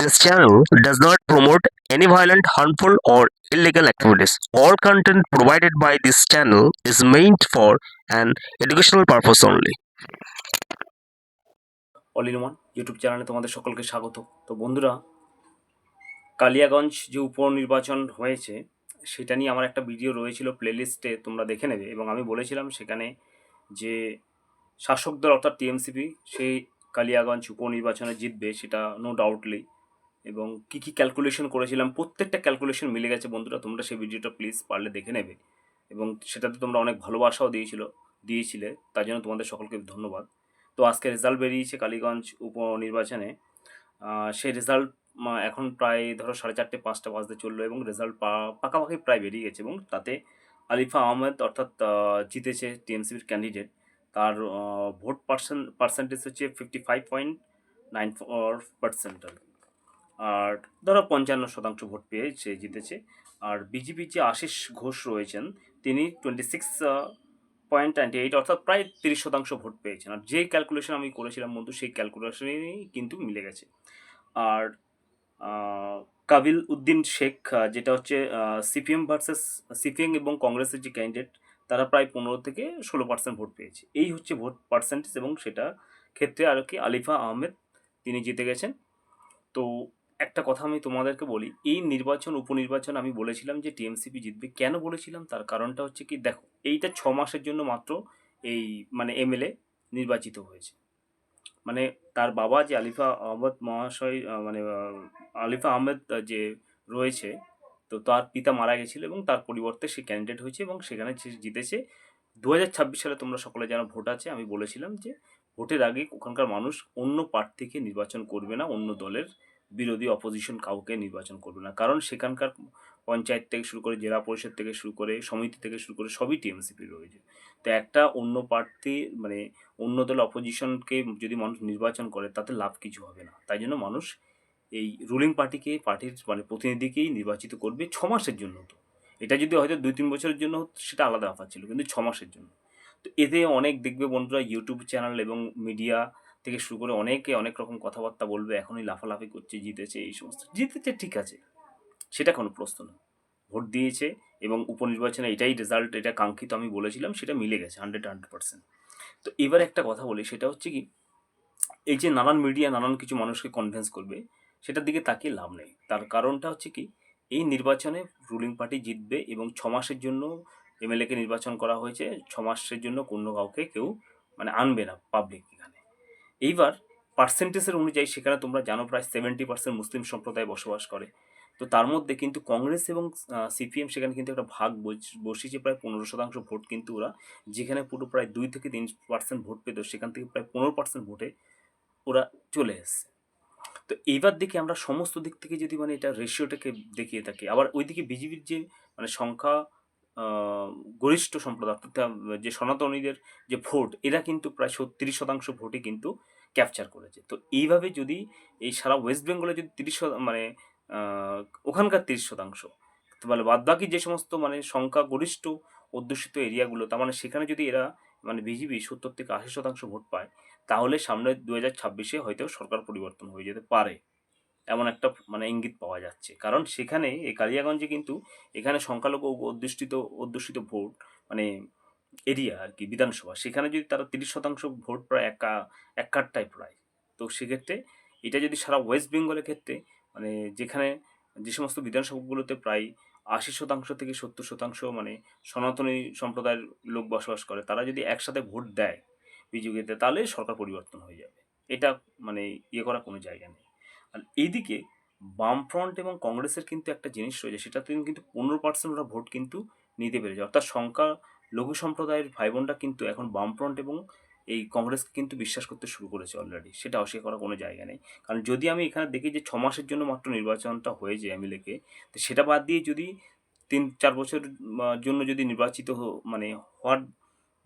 This channel does not promote any violent, harmful, or illegal activities. All content provided by this channel is meant for an educational purpose only. All in one YouTube চ্যানেলে তোমাদের সকলকে স্বাগত তো বন্ধুরা কালিয়াগঞ্জ যে উপনির্বাচন হয়েছে সেটা নিয়ে আমার একটা ভিডিও রয়েছিল প্লেলিস্টে তোমরা দেখে নেবে এবং আমি বলেছিলাম সেখানে যে শাসক দল অর্থাৎ টিএমসিপি সেই কালিয়াগঞ্জ উপনির্বাচনে জিতবে সেটা নো ডাউটলি এবং কী কী ক্যালকুলেশন করেছিলাম, প্রত্যেকটা ক্যালকুলেশন মিলে গেছে বন্ধুরা, তোমরা সেই ভিডিওটা প্লিজ পারলে দেখে নেবে। এবং সেটাতে তোমরা অনেক ভালোবাসাও দিয়েছিল, দিয়েছিলে, তার জন্য তোমাদের সকলকে ধন্যবাদ। তো আজকে রেজাল্ট বেরিয়েছে কালীগঞ্জ উপনির্বাচনে। সেই রেজাল্ট এখন প্রায় ধরো সাড়ে চারটে, পাঁচটা বাজতে চলল এবং রেজাল্ট পাকাপাকি প্রায় বেরিয়ে গেছে এবং তাতে আলিফা আহমেদ অর্থাৎ জিতেছে টিএমসিপির ক্যান্ডিডেট তার ভোট পার্সেন্ট পার্সেন্টেজ হচ্ছে fifty five point nine four percent আর ধরো পঞ্চান্ন শতাংশ ভোট পেয়ে সে জিতেছে। আর বিজেপির যে আশিস ঘোষ রয়েছেন, তিনি twenty six point twenty eight অর্থাৎ প্রায় তিরিশ শতাংশ ভোট পেয়েছেন। আর যে ক্যালকুলেশন আমি করেছিলাম বন্ধু, সেই ক্যালকুলেশনেই কিন্তু মিলে গেছে। আর কাবিল উদ্দিন শেখ যেটা হচ্ছে সিপিএম ভার্সেস সিপিএম এবং কংগ্রেসের যে ক্যান্ডিডেট তারা প্রায় পনেরো থেকে ষোলো পার্সেন্ট ভোট পেয়েছে। এই হচ্ছে ভোট পার্সেন্টেজ এবং সেটা ক্ষেত্রে আর কি আলিফা আহমেদ তিনি জিতে গেছেন। তো একটা কথা আমি তোমাদেরকে বলি, এই নির্বাচন, উপনির্বাচন আমি বলেছিলাম যে টিএমসিপি জিতবে। কেন বলেছিলাম? তার কারণটা হচ্ছে কি, দেখো, এইটা ছ মাসের জন্য মাত্র এই মানে এমএলএ নির্বাচিত হয়েছে। মানে তার বাবা যে আলিফা আহমদ মহাশয় মানে আলিফা আহমেদ যে রয়েছে, তো তার পিতা মারা গেছিল এবং তার পরিবর্তে সে ক্যান্ডিডেট হয়েছে এবং সেখানে সে জিতেছে। দু হাজার ছাব্বিশ সালে তোমরা সকলে জানো ভোট আছে, আমি বলেছিলাম যে ভোটের আগে ওখানকার মানুষ অন্য প্রার্থীকে নির্বাচন করবে না, অন্য দলের বিরোধী অপোজিশন কাউকে নির্বাচন করবে না। কারণ সেখানকার পঞ্চায়েত থেকে শুরু করে জেলা পরিষদ থেকে শুরু করে সমিতি থেকে শুরু করে সবই টিএমসিপি রয়েছে। তো একটা অন্য প্রার্থী মানে অন্য দল অপোজিশনকে যদি মানুষ নির্বাচন করে, তাতে লাভ কিছু হবে না। তাই জন্য মানুষ এই রুলিং পার্টিকে পার্টির মানে প্রতিনিধিকেই নির্বাচিত করবে ছ মাসের জন্য তো। এটা যদি হয়তো দুই তিন বছরের জন্য সেটা আলাদা ব্যাপার ছিল, কিন্তু ছ মাসের জন্য। তো এতে অনেক দেখবে বন্ধুরা ইউটিউব চ্যানেল এবং মিডিয়া থেকে শুরু করে অনেকে অনেক রকম কথাবার্তা বলবে, এখনই লাফালাফি করছে, জিতেছে, এই সমস্ত। জিতেছে ঠিক আছে, সেটা কোনো প্রশ্ন না ভোট দিয়েছে এবং উপনির্বাচনে এটাই রেজাল্ট এটা কাঙ্ক্ষিত আমি বলেছিলাম, সেটা মিলে গেছে হান্ড্রেড হান্ড্রেড পার্সেন্ট তো এবার একটা কথা বলি, সেটা হচ্ছে কি, এই যে নানান মিডিয়া নানান কিছু মানুষকে কনভিন্স করবে, সেটার দিকে তাকিয়ে লাভ নেই। তার কারণটা হচ্ছে কি, এই নির্বাচনে রুলিং পার্টি জিতবে এবং ছ মাসের জন্য এমএলএকে নির্বাচন করা হয়েছে, ছ মাসের জন্য কোনো কাউকে কেউ মানে আনবে না পাবলিক এইবার পার্সেন্টেজের অনুযায়ী সেখানে তোমরা জানো প্রায় সেভেন্টি পার্সেন্ট মুসলিম সম্প্রদায় বসবাস করে। তো তার মধ্যে কিন্তু কংগ্রেস এবং সিপিএম সেখানে কিন্তু একটা ভাগ বস- বসিয়েছে প্রায় পনেরো শতাংশ ভোট কিন্তু ওরা। যেখানে পুরো প্রায় দুই থেকে তিন পার্সেন্ট ভোট পেত, সেখান থেকে প্রায় পনেরো পার্সেন্ট ভোটে ওরা চলে এসছে। তো এইবার দেখি আমরা সমস্ত দিক থেকে যদি মানে এটা রেশিওটাকে দেখিয়ে থাকি। আবার ওইদিকে বিজেপির যে মানে সংখ্যা গরিষ্ঠ সম্প্রদায় অর্থাৎ যে সনাতনীদের যে ভোট, এরা কিন্তু প্রায় ছত্রিশ শতাংশ ভোটে কিন্তু ক্যাপচার করেছে। তো এইভাবে যদি এই সারা ওয়েস্ট বেঙ্গলে যদি তিরিশ মানে ওখানকার তিরিশ শতাংশ মানে বাদ বাকি যে সমস্ত মানে সংখ্যা গরিষ্ঠ অধ্যুষিত এরিয়াগুলো তার মানে সেখানে যদি এরা মানে বিজেপি সত্তর থেকে আশি শতাংশ ভোট পায়, তাহলে সামনে দু হাজার ছাব্বিশে হয়তো সরকার পরিবর্তন হয়ে যেতে পারে। এমন একটা মানে ইঙ্গিত পাওয়া যাচ্ছে। কারণ সেখানে এই কালিয়াগঞ্জে কিন্তু এখানে সংখ্যালঘু অধ্যুষিত অধ্যুষিত ভোট মানে এরিয়া আর কি, বিধানসভা, সেখানে যদি তারা তিরিশ শতাংশ ভোট প্রায় একা এক কাঠটায় প্রায় তো সেক্ষেত্রে এটা যদি সারা ওয়েস্ট বেঙ্গলের ক্ষেত্রে মানে যেখানে যে সমস্ত বিধানসভাগুলোতে প্রায় আশি শতাংশ থেকে সত্তর শতাংশ মানে সনাতনী সম্প্রদায়ের লোক বসবাস করে, তারা যদি একসাথে ভোট দেয় বিজেপিতে, তাহলে সরকার পরিবর্তন হয়ে যাবে। এটা মানে ইয়ে করা কোনো জায়গা নেই। আর এইদিকে বামফ্রন্ট এবং কংগ্রেসের কিন্তু একটা জিনিস রয়েছে, সেটাতে কিন্তু পনেরো পার্সেন্ট ওরা ভোট কিন্তু নিতে পেরেছে। অর্থাৎ সংখ্যা, লঘু সম্প্রদায়ের ভাই বোনরা কিন্তু এখন বামফ্রন্ট এবং এই কংগ্রেসকে কিন্তু বিশ্বাস করতে শুরু করেছে অলরেডি সেটা অস্বীকার করার কোনো জায়গা নেই। কারণ যদি আমি এখানে দেখি যে ছ মাসের জন্য মাত্র নির্বাচনটা হয়ে হয়েছে এমএলএকে, তো সেটা বাদ দিয়ে যদি তিন চার বছর জন্য যদি নির্বাচিত মানে হওয়ার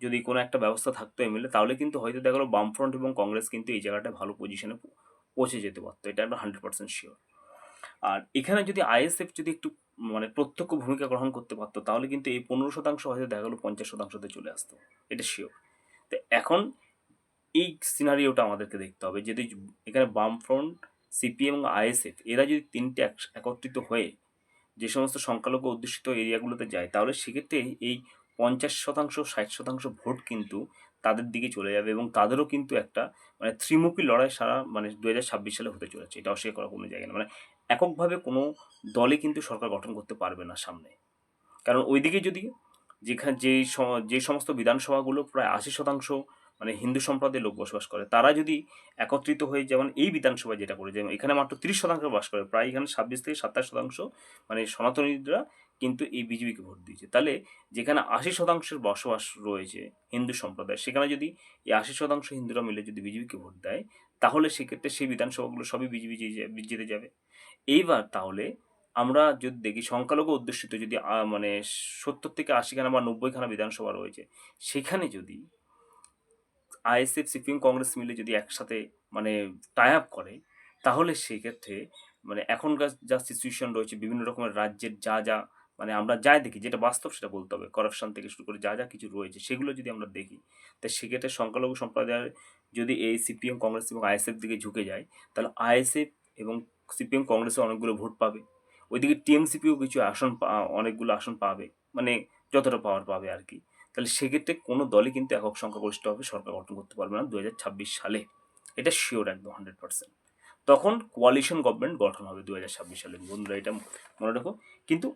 যদি কোনো একটা ব্যবস্থা থাকতো এমএলএ, তাহলে কিন্তু হয়তো দেখা গেলো বামফ্রন্ট এবং কংগ্রেস কিন্তু এই জায়গাটা ভালো পজিশনে পৌঁছে যেতে পারতো, এটা একটা হান্ড্রেড পার্সেন্ট শিওর আর এখানে যদি আইএসএফ যদি একটু মানে প্রত্যক্ষ ভূমিকা গ্রহণ করতে পারতো, তাহলে কিন্তু এই পনেরো শতাংশ হয়তো দেখা গেলো পঞ্চাশ শতাংশতে চলে আসতো, এটা শিওর তো এখন এই সিনারিওটা আমাদেরকে দেখতে হবে, যদি এখানে বামফ্রন্ট সিপিএম এবং আইএসএফ এরা যদি তিনটে একত্রিত হয়ে যে সমস্ত সংখ্যালঘু অধ্যুষিত এরিয়াগুলোতে যায়, তাহলে সেক্ষেত্রে এই পঞ্চাশ শতাংশ, ষাট শতাংশ ভোট কিন্তু তাদের দিকে চলে যাবে এবং তাদেরও কিন্তু একটা মানে ত্রিমুখী লড়াই সারা মানে দু হাজার ছাব্বিশ সালে হতে চলেছে। এটা অস্বীকার করার কোনো জায়গা না। মানে এককভাবে কোনো দলে কিন্তু সরকার গঠন করতে পারবে না সামনে। কারণ ওইদিকে যদি যেখানে যেই যে সমস্ত বিধানসভাগুলো প্রায় আশি শতাংশ মানে হিন্দু সম্প্রদায়ের লোক বসবাস করে, তারা যদি একত্রিত হয়ে যেমন এই বিধানসভা যেটা করে যেমন এখানে মাত্র তিরিশ শতাংশ বাস করে, প্রায় এখানে ছাব্বিশ থেকে সাতাশ শতাংশ মানে সনাতনীরা কিন্তু এই বিজেপিকে ভোট দিয়েছে। তাহলে যেখানে আশি শতাংশের বসবাস রয়েছে হিন্দু সম্প্রদায়, সেখানে যদি এই আশি শতাংশ হিন্দুরা মিলে যদি বিজেপিকে ভোট দেয়, তাহলে সেক্ষেত্রে সেই বিধানসভাগুলো সবই বিজেপি জিতে যাবে এইবার তাহলে আমরা যদি দেখি, সংখ্যালঘু অধ্যুষিত যদি মানে সত্তর থেকে আশিখানা বা নব্বইখানা বিধানসভা রয়েছে, সেখানে যদি আইএসএফ, সিপিএম, কংগ্রেস মিলে যদি একসাথে মানে টাই আপ করে, তাহলে সেক্ষেত্রে মানে এখনকার যা সিচুয়েশন রয়েছে, বিভিন্ন রকমের রাজ্যের যা যা মানে আমরা যাই দেখি, যেটা বাস্তব সেটা বলতে হবে। করাপশন থেকে শুরু করে যা যা কিছু রয়েছে, সেগুলো যদি আমরা দেখি, তা সেক্ষেত্রে সংখ্যালঘু সম্প্রদায়ের যদি এই সিপিএম কংগ্রেস এবং আইএসএফ দিকে ঝুঁকে যায়, তাহলে আইএসএফ এবং সিপিএম কংগ্রেসে অনেকগুলো ভোট পাবে। ওইদিকে টিএমসিপিও কিছু আসন অনেকগুলো আসন পাবে মানে যতটা পাওয়ার পাবে আর কি। তাহলে সেক্ষেত্রে কোনো দলই কিন্তু একক সংখ্যাগরিষ্ঠ হবে, সরকার গঠন করতে পারবে না দু হাজার ছাব্বিশ সালে। এটা শিওর একদম হান্ড্রেড পার্সেন্ট তখন কোয়ালিশন গভর্নমেন্ট গঠন হবে দু হাজার ছাব্বিশ সালে। বন্ধুরা, এটা মনে রাখো। কিন্তু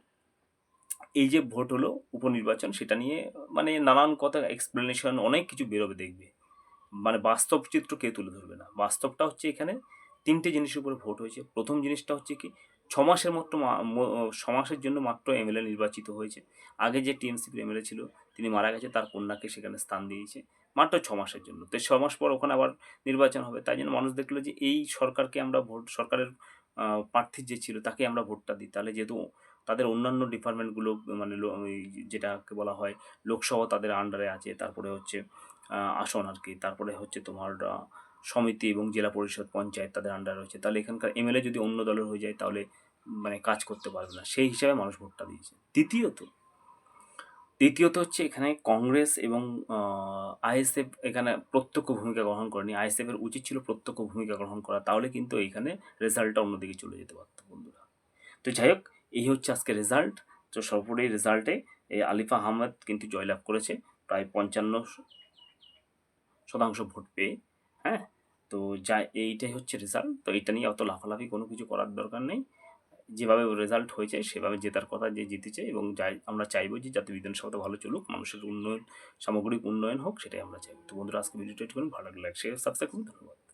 এই যে ভোট হলো উপনির্বাচন, সেটা নিয়ে মানে নানান কথা এক্সপ্লেনেশন অনেক কিছু বেরোবে দেখবে। মানে বাস্তব চিত্র কে তুলে ধরবে না। বাস্তবটা হচ্ছে এখানে তিনটে জিনিসের উপরে ভোট হয়েছে। প্রথম জিনিসটা হচ্ছে কি, ছ মাসের মাত্র মা- ম- ছ মাসের জন্য মাত্র এমএলএ নির্বাচিত হয়েছে। আগে যে টিএমসিপির এমএলএ ছিল, তিনি মারা গেছে, তার কন্যাকে সেখানে স্থান দিয়েছে। মাত্র ছ মাসের জন্য। তো ছ মাস পর ওখানে আবার নির্বাচন হবে। তাই জন্য মানুষ দেখল যে, এই সরকারকে আমরা ভোট, সরকারের প্রার্থী যে ছিল, তাকে আমরা ভোটটা দিই। তাহলে যেহেতু তাদের অন্যান্য ডিপার্টমেন্টগুলো মানে যেটাকে বলা হয় লোকসভা তাদের আন্ডারে আছে, তারপরে হচ্ছে আসন আর কি, তারপরে হচ্ছে তোমার সমিতি এবং জেলা পরিষদ পঞ্চায়েত তাদের আন্ডারে রয়েছে। তাহলে এখানকার এমএলএ যদি অন্য দলের হয়ে যায়, তাহলে মানে কাজ করতে পারবে না। সেই হিসাবে মানুষ ভোটটা দিয়েছে। দ্বিতীয়ত দ্বিতীয়ত হচ্ছে এখানে কংগ্রেস এবং আইএসএফ এখানে প্রত্যক্ষ ভূমিকা গ্রহণ করেনি। আইএসএফ এর উচিত ছিল প্রত্যক্ষ ভূমিকা গ্রহণ করা। তাহলে কিন্তু এইখানে রেজাল্টটা অন্যদিকে চলে যেতে পারতো বন্ধুরা। তো যাই হোক এই হচ্ছে আজকে রেজাল্ট তো সর্বোপরি রেজাল্টে এই আলিফা আহমেদ কিন্তু জয়লাভ করেছে প্রায় পঞ্চান্ন শতাংশ ভোট পেয়ে হ্যাঁ? তো যা, এইটাই হচ্ছে রেজাল্ট তো এটা নিয়ে অত লাফালাফি কোনো কিছু করার দরকার নেই। যেভাবে রেজাল্ট হয়েছে, সেভাবে জেতার কথা যে জিতেছে এবং যাই, আমরা চাইব যে যাতে বিধানসভাটা ভালো চলুক, মানুষের উন্নয়ন, সামগ্রিক উন্নয়ন হোক, সেটাই আমরা চাইব। তো বন্ধুরা, আজকে ভিডিওটা একটুখানি ভালো লাগলে শেয়ার সাবস্ক্রাইব করুন। ধন্যবাদ।